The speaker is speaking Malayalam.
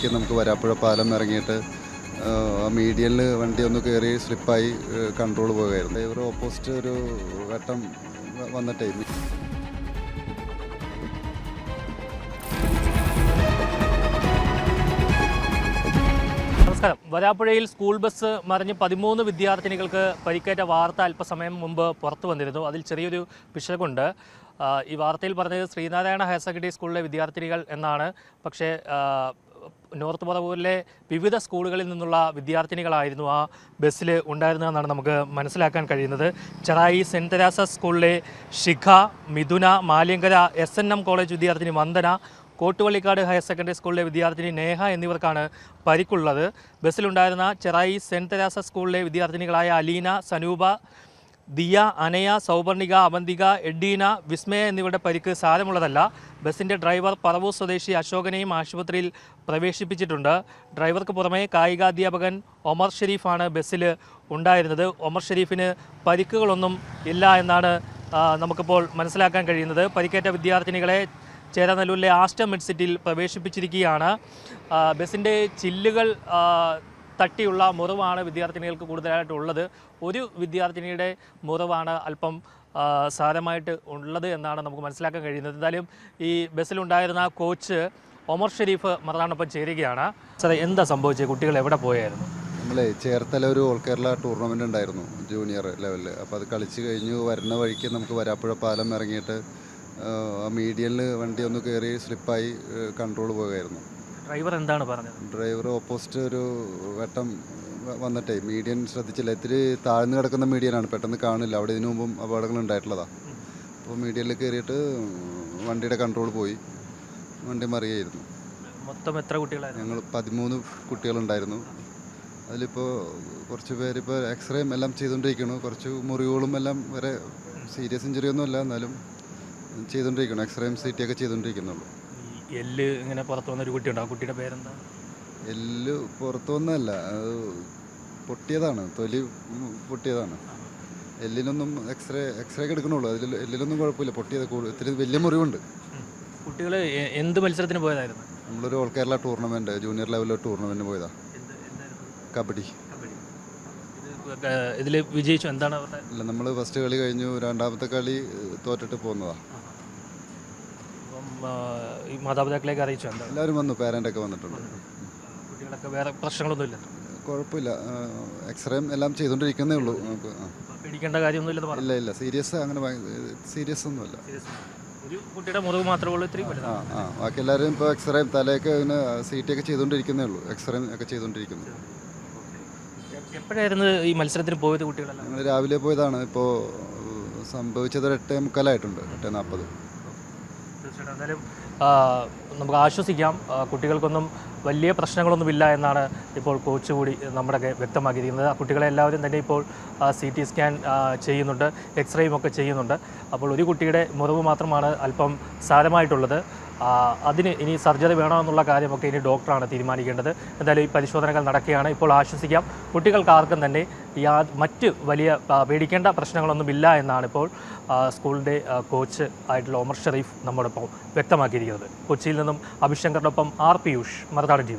വഴിക്ക് നമുക്ക് വരാപ്പുഴ പാലം ഇറങ്ങിയിട്ട് മീഡിയനിൽ വണ്ടി ഒന്ന് കയറി സ്ലിപ്പായി കൺട്രോൾ പോകുമായിരുന്നു ഡ്രൈവർ ഓപ്പോസിറ്റ് ഒരു വട്ടം വ- വന്നിട്ടേ നമസ്കാരം. വരാപ്പുഴയിൽ സ്കൂൾ ബസ് മറിഞ്ഞ് പതിമൂന്ന് വിദ്യാർത്ഥിനികൾക്ക് പരിക്കേറ്റ വാർത്ത അല്പസമയം മുമ്പ് പുറത്തു വന്നിരുന്നു. അതിൽ ചെറിയൊരു പിശകുണ്ട് ഈ വാർത്തയിൽ പറഞ്ഞത് ശ്രീനാരായണ ഹയർ സെക്കൻഡറി സ്കൂളിലെ വിദ്യാർത്ഥിനികൾ എന്നാണ്. പക്ഷേ നോർത്ത് പറവൂരിലെ വിവിധ സ്കൂളുകളിൽ നിന്നുള്ള വിദ്യാർത്ഥിനികളായിരുന്നു ആ ബസ്സിൽ ഉണ്ടായിരുന്നതെന്നാണ് നമുക്ക് മനസ്സിലാക്കാൻ കഴിയുന്നത്. ചെറായി സെന്റ് തെരാസ സ്കൂളിലെ Shikha Mithuna Maliyankara S N M college വിദ്യാർത്ഥിനി വന്ദന കോട്ടുവള്ളിക്കാട് ഹയർ സെക്കൻഡറി സ്കൂളിലെ വിദ്യാർത്ഥിനി നേഹ എന്നിവർക്കാണ് പരിക്കുള്ളത്. ബസ്സിലുണ്ടായിരുന്ന ചെറായി സെന്റ് തെരാസ സ്കൂളിലെ വിദ്യാർത്ഥിനികളായ അലീന സനൂപ ദിയ അനയ സൗവർണിക അവന്തിക എഡീന വിസ്മയ എന്നിവരുടെ പരിക്ക് സാരമുള്ളതല്ല. ബസിന്റെ ഡ്രൈവർ പറവൂർ സ്വദേശി അശോകനെയും ആശുപത്രിയിൽ പ്രവേശിപ്പിച്ചിട്ടുണ്ട്. ഡ്രൈവർക്ക് പുറമെ കായികാധ്യാപകൻ ഒമർ ഷെരീഫാണ് ബസ്സിൽ ഉണ്ടായിരുന്നത്. ഒമർ ഷെരീഫിന് പരിക്കുകളൊന്നും ഇല്ല എന്നാണ് നമുക്കിപ്പോൾ മനസ്സിലാക്കാൻ കഴിയുന്നത്. പരിക്കേറ്റ വിദ്യാർത്ഥിനികളെ ചേരാനല്ലൂരിലെ ആസ്റ്റർ മിഡ് സിറ്റിയിൽ പ്രവേശിപ്പിച്ചിരിക്കുകയാണ് ബസ്സിന്റെ ചില്ലുകൾ തട്ടിയുള്ള മുറിവാണ് വിദ്യാർത്ഥിനികൾക്ക് കൂടുതലായിട്ടുള്ളത്. ഒരു വിദ്യാർത്ഥിനിയുടെ മുറിവാണ് അല്പം സാരമായിട്ട് ഉള്ളത് എന്നാണ് നമുക്ക് മനസ്സിലാക്കാൻ കഴിയുന്നത്. എന്തായാലും ഈ ബസ്സിലുണ്ടായിരുന്ന കോച്ച് ഒമർ ഷെരീഫ് മറന്നാണൊപ്പം ചേരുകയാണ്. സാറേ എന്താ സംഭവിച്ചത്? കുട്ടികൾ എവിടെ പോയായിരുന്നു? നമ്മളെ ചേർത്തല ഒരു ഓൾ കേരള ടൂർണമെന്റ് ഉണ്ടായിരുന്നു ജൂനിയർ ലെവലിൽ. അപ്പോൾ അത് കളിച്ച് കഴിഞ്ഞ് വരുന്ന വഴിക്ക് നമുക്ക് വരാപ്പുഴ പാലം ഇറങ്ങിയിട്ട് മീഡിയനിൽ വണ്ടി ഒന്ന് കയറി സ്ലിപ്പായി കൺട്രോൾ പോകുമായിരുന്നു ഡ്രൈവർ എന്താണ് പറഞ്ഞത്? ഡ്രൈവർ ഓപ്പോസിറ്റ് ഒരു വട്ടം വന്നിട്ടെ മീഡിയൻ ശ്രദ്ധിച്ചില്ല. ഇത്തിരി താഴ്ന്നു കിടക്കുന്ന മീഡിയനാണ്. പെട്ടെന്ന് കാണില്ല. അവിടെ ഇതിനു മുമ്പും അപകടങ്ങൾ ഉണ്ടായിട്ടുള്ളതാണ് അപ്പോൾ മീഡിയനിൽ കയറിയിട്ട് വണ്ടിയുടെ കൺട്രോൾ പോയി. വണ്ടി മറിയായിരുന്നു. മൊത്തം എത്ര കുട്ടികളായിരുന്നു? ഞങ്ങൾ പതിമൂന്ന് കുട്ടികളുണ്ടായിരുന്നു. അതിലിപ്പോൾ കുറച്ച് പേരിപ്പോൾ എക്സ്റേയും എല്ലാം ചെയ്തുകൊണ്ടിരിക്കുന്നു. കുറച്ച് മുറിവുകളും എല്ലാം വരെ സീരിയസ് ഇഞ്ചുറി ഒന്നും അല്ല എന്നാലും ചെയ്തുകൊണ്ടിരിക്കുന്നു. എക്സ്റേയും സി ടി ഒക്കെ ചെയ്തുകൊണ്ടിരിക്കുന്നുള്ളൂ. എല്ല് ഇങ്ങനെ പുറത്തു വന്നൊരു കുട്ടിയുണ്ട്? ആ കുട്ടിയുടെ പേരെന്താ? എല്ല് പുറത്തൊന്നല്ല അത് പൊട്ടിയതാണ് തൊലി പൊട്ടിയതാണ്. എല്ലിനൊന്നും എക്സ്റേ എക്സ്റേ ഒക്കെ എടുക്കണുള്ളൂ അതിൽ എല്ലിനൊന്നും കുഴപ്പമില്ല പൊട്ടിയത് ഇത്തിരി വലിയ മുറിവുണ്ട്. കുട്ടികൾ എന്ത് മത്സരത്തിന് പോയതായിരുന്നു? നമ്മളൊരു ഓൾ കേരള ടൂർണമെന്റ് ജൂനിയർ ലെവലിൽ ടൂർണമെന്റ് പോയതാ. കബഡി. ഇത് ഇതിൽ വിജയിച്ചു എന്താണ് ഇല്ല നമ്മൾ ഫസ്റ്റ് കളി കഴിഞ്ഞു രണ്ടാമത്തെ കളി തോറ്റിട്ട് പോകുന്നതാ അപ്പം ആ, ഈ മാതാപിതാക്കളെയൊക്കെ അറിയിച്ചു എല്ലാവരും വന്നു പേരന്റൊക്കെ വന്നിട്ടുണ്ട്. കുട്ടികളൊക്കെ വേറെ പ്രശ്നങ്ങളൊന്നുമില്ല? കുഴപ്പമില്ല. എക്സ്റേയും എല്ലാം ചെയ്തുകൊണ്ടിരിക്കുന്നേ ഉള്ളൂ. നമുക്ക് പേടിക്കേണ്ട കാര്യമൊന്നുമില്ലെന്ന് പറഞ്ഞു ഇല്ല ഇല്ല. സീരിയസ് അങ്ങനെ സീരിയസ് ഒന്നുമില്ല. ഒരു കുട്ടിയുടെ മുറിവ് മാത്രമേ ഉള്ളൂ ഇത്രയും ആ ആ. ബാക്കി എല്ലാവരും ഇപ്പോൾ എക്സ്റേ തലയൊക്കെ ഇങ്ങനെ സി ടി ഒക്കെ ചെയ്തുകൊണ്ടിരിക്കുന്നേ ഉള്ളൂ. എക്സ്റേ ഒക്കെ ചെയ്തുകൊണ്ടിരിക്കുന്നു. എപ്പോഴായിരുന്നു ഈ മത്സരത്തിന് പോയത് കുട്ടികളെ ഞങ്ങൾ രാവിലെ പോയതാണ്. ഇപ്പോൾ സംഭവിച്ചത് എട്ടേ മുക്കാലായിട്ടുണ്ട്. എട്ടേ നാൽപ്പത് തീർച്ചയായിട്ടും. എന്തായാലും നമുക്ക് ആശ്വസിക്കാം. കുട്ടികൾക്കൊന്നും വലിയ പ്രശ്നങ്ങളൊന്നുമില്ല എന്നാണ് ഇപ്പോൾ കോച്ച് കൂടി നമ്മുടെ ഒക്കെ വ്യക്തമാക്കിയിരിക്കുന്നത്. ആ കുട്ടികളെ എല്ലാവരും തന്നെ ഇപ്പോൾ സി ടി സ്കാൻ ചെയ്യുന്നുണ്ട്. എക്സ്റേയും ഒക്കെ ചെയ്യുന്നുണ്ട്. അപ്പോൾ ഒരു കുട്ടിയുടെ മുറിവ് മാത്രമാണ് അല്പം സാരമായിട്ടുള്ളത്. അതിന് ഇനി സർജറി വേണമെന്നുള്ള കാര്യമൊക്കെ ഇനി ഡോക്ടറാണ് തീരുമാനിക്കേണ്ടത്. എന്തായാലും ഈ പരിശോധനകൾ നടക്കുകയാണ്. ഇപ്പോൾ ആശ്വസിക്കാം. കുട്ടികൾക്ക് ആർക്കും തന്നെ മറ്റ് വലിയ പേടിക്കേണ്ട പ്രശ്നങ്ങളൊന്നുമില്ല എന്നാണ് ഇപ്പോൾ സ്കൂളിന്റെ കോച്ച് ആയിട്ടുള്ള ഒമർ ഷെറീഫ് നമ്മോടൊപ്പം വ്യക്തമാക്കിയിരിക്കുന്നത്. കൊച്ചിയിൽ നിന്നും അഭിശങ്കറിനൊപ്പം ആർ പിയൂഷ് മറുനാടൻ ടി